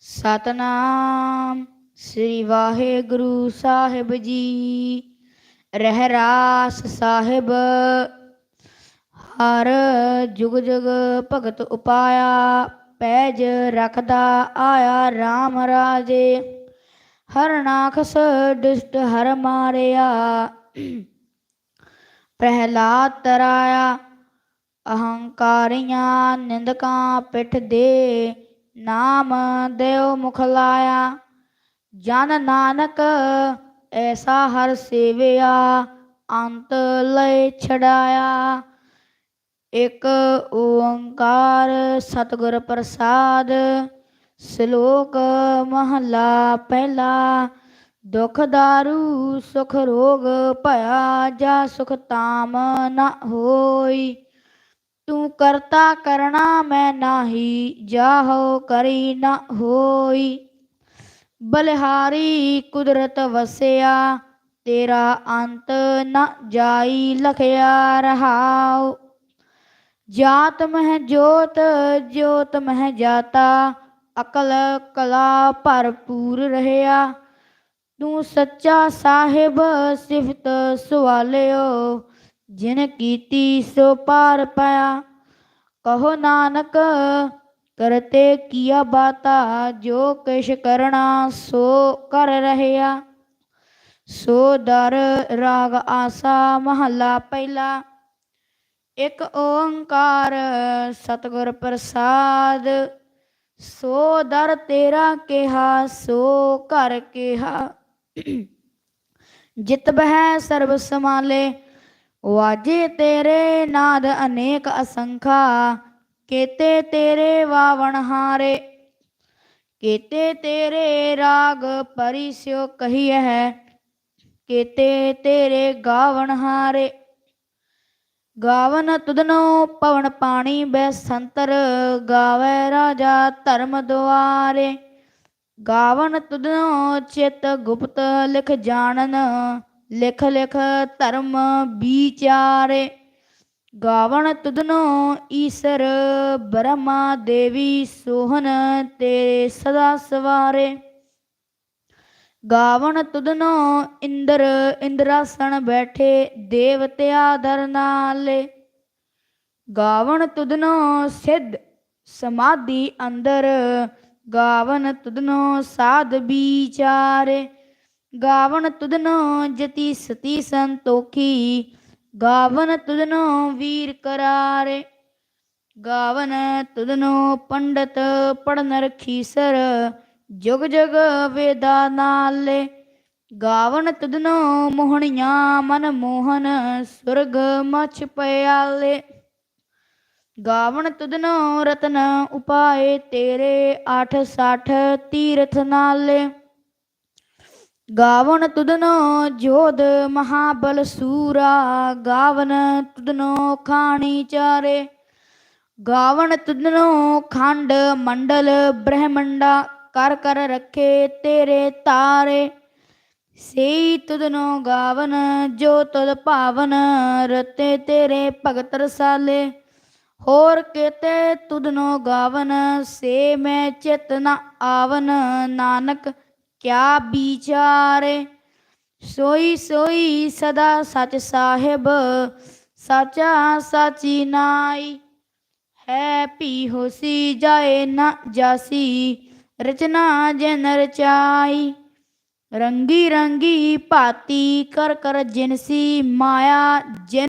ਸਤਨਾਮ ਸ੍ਰੀ ਵਾਹਿਗੁਰੂ ਸਾਹਿਬ ਜੀ। ਰਹਿਰਾਸ ਸਾਹਿਬ। ਹਰ ਜੁਗ ਜੁਗ ਭਗਤ ਉਪਾਇਆ, ਪੈਜ ਰਖਦਾ ਆਇਆ RAM ਰਾਜੇ। ਹਰਨਾਖਸ ਦੁਸ਼ਟ ਹਰ ਮਾਰਿਆ। ਪ੍ਰਹਿਲਾਦ ਤਰਾਇਆ, ਅਹੰਕਾਰੀਆਂ ਨਿੰਦਕਾਂ ਪਿੱਠ ਦੇ। ਨਾਮ ਦੇਵ ਮੁਖ ਲਾਇਆ, ਜਨ ਨਾਨਕ ਐਸਾ ਹਰ ਸੇਵਿਆ, ਅੰਤ ਲੈ ਛਡਾਇਆ। ਇਕ ਓੰਕਾਰ ਸਤਿਗੁਰ ਪ੍ਰਸਾਦ, ਸ਼ਲੋਕ ਮਹਲਾ ਪਹਿਲਾ, ਦੁਖ ਦਾਰੂ, ਸੁਖ ਰੋਗ ਭਇਆ, ਜਾ ਸੁਖ ਤਾਮ ਨ ਹੋਈ। ਤੂੰ ਕਰਤਾ ਕਰਣਾ ਮੈਂ ਨਾਹੀ, ਜਾਹੋ ਕਰੀ ਨ ਹੋਈ। ਬਲਿਹਾਰੀ ਕੁਦਰਤ ਵਸਿਆ, ਤੇਰਾ ਅੰਤ ਨ ਜਾਈ ਲਖਿਆ ਰਹਾਉ। ਜਾਤ ਮਹਿ ਜੋਤ ਜੋਤ ਮਹਿ ਜਾਤਾ, ਅਕਲ ਕਲਾ ਭਰਪੂਰ ਰਹਿਆ। ਤੂੰ ਸੱਚਾ ਸਾਹਿਬ ਸਿਫਤ ਸਵਾਲਿਓ ਜਿਨ ਕੀਤੀ ਸੋ ਪਾਰ ਪਾਇਆ। ਕਹੋ ਨਾਨਕ, ਕਰਤੇ ਕੀਆ ਬਾਤਾ, ਜੋ ਕਿਛ ਕਰਣਾ ਸੋ ਕਰ ਰਹਿਆ। ਸੋ ਦਰ ਰਾਗ ਆਸਾ ਮਹੱਲਾ ਪਹਿਲਾ। ਇਕ ਓੰਕਾਰ ਸਤਿਗੁਰ ਪ੍ਰਸਾਦ। ਸੋ ਦਰ ਤੇਰਾ ਕਿਹਾ, ਸੋ ਕਰ ਕਿਹਾ। ਜਿਤ ਬਹਿ ਸਰਬ ਸਮਾਲੇ ਵਾਜੇ ਤੇਰੇ ਨਾਦ ਅਨੇਕ ਅਸੰਖਾ, ਕੇਤੇ ਤੇਰੇ ਵਾਵਣ ਹਾਰੇ। ਕੇਤੇ ਤੇਰੇ ਰਾਗ ਪਰਿਸਿਓ ਕਹੀ ਹੈ ਕੇਤੇ ਤੇਰੇ ਗਾਵਣ ਹਾਰੇ। ਗਾਵਨ ਤੁਦਨੋ ਪਵਨ ਪਾਣੀ ਬੈ ਸੰਤਰ, ਗਾਵੇ ਰਾਜਾ ਧਰਮ ਦੁਆਰੇ। ਗਾਵਨ ਤੁਦਨੋ ਚਿਤ ਗੁਪਤ ਲਿਖ ਜਾਣਨ ਲਿਖ ਲਿਖ ਧਰਮ ਵਿਚਾਰੇ, ਗਾਵਣ ਤੁਧਨੋ ਈਸਰ ਬ੍ਰਹਮਾ ਦੇਵੀ ਸੋਹਨ ਤੇਰੇ ਸਦਾ ਸਵਾਰੇ। ਗਾਵਣ ਤੁਧਨੋ ਇੰਦਰ, ਇੰਦਰਾਸਣ ਬੈਠੇ ਦੇਵਤਿਆ ਦਰ ਨਾਲੇ। ਗਾਵਣ ਤੁਧਨੋ ਸਿੱਧ ਸਮਾਧੀ ਅੰਦਰ ਗਾਵਨ ਤੁਧਨੋ ਸਾਧ ਵਿਚਾਰੇ। ਗਾਵਨ ਤੁਧਨੋ ਜਤੀ ਸਤੀ ਸੰਤੋਖੀ, ਗਾਵਨ ਤੁਧਨੋ ਵੀਰ ਕਰਾਰੇ। ਗਾਵਨ ਤੁਧਨੋ ਪੰਡਤ ਪੜਨ ਰਖੀਸਰ ਜੁਗ ਜੁਗ ਵੇਦਾ ਨਾਲੇ। ਗਾਵਨ ਤੁਧਨੋ ਮੋਹਣੀਆਂ ਮਨ ਮੋਹਨ, ਸੁਰਗ ਮਛ ਪਿਆਲੇ। ਗਾਵਣ ਤੁਧਨੋ ਰਤਨ ਉਪਾਏ ਤੇਰੇ 860 ਤੀਰਥ ਨਾਲੇ। ਗਾਵਣ ਤੁਦਨੋ ਜੋਧ ਮਹਾਬਲ ਸੂਰਾ, ਗਾਵਨ ਤੁਦਨੋ ਖਾਣੀ ਚਾਰੇ। ਗਾਵਣ ਤੁਦਨੋ ਖੰਡ ਮੰਡਲ ਬ੍ਰਹਮੰਡਾ, ਕਰ ਕਰ ਰੱਖੇ ਤੇਰੇ ਤਾਰੇ। ਸੇ ਤੁਧਨੋ ਗਾਵਨ, ਜੋ ਤੁਧ ਭਾਵਨ, ਰਤੇ ਤੇਰੇ ਭਗਤ ਰਸਾਲੇ। ਹੋਰ ਕੇਤੇ ਤੁਦਨੋ ਗਾਵਨ, ਸੇ ਮੈਂ ਚਿਤ ਨ ਆਵਨ, ਨਾਨਕ ਕਿਆ ਵਿਚਾਰੇ? ਸੋਈ ਸੋਈ ਸਦਾ ਸਚ ਸਾਹਿਬ, ਸਾਚਾ ਸਾਚੀ ਨਾਈ ਹੈ ਪੀ ਹੋਸੀ ਜਾਏ ਨਾ ਜਾਸੀ, ਰਚਨਾ ਜਨ ਰਚਾਈ। ਰੰਗੀ ਰੰਗੀ ਭਾਤੀ ਕਰ ਕਰ ਜਿਨਸੀ ਮਾਇਆ, ਜਿਨ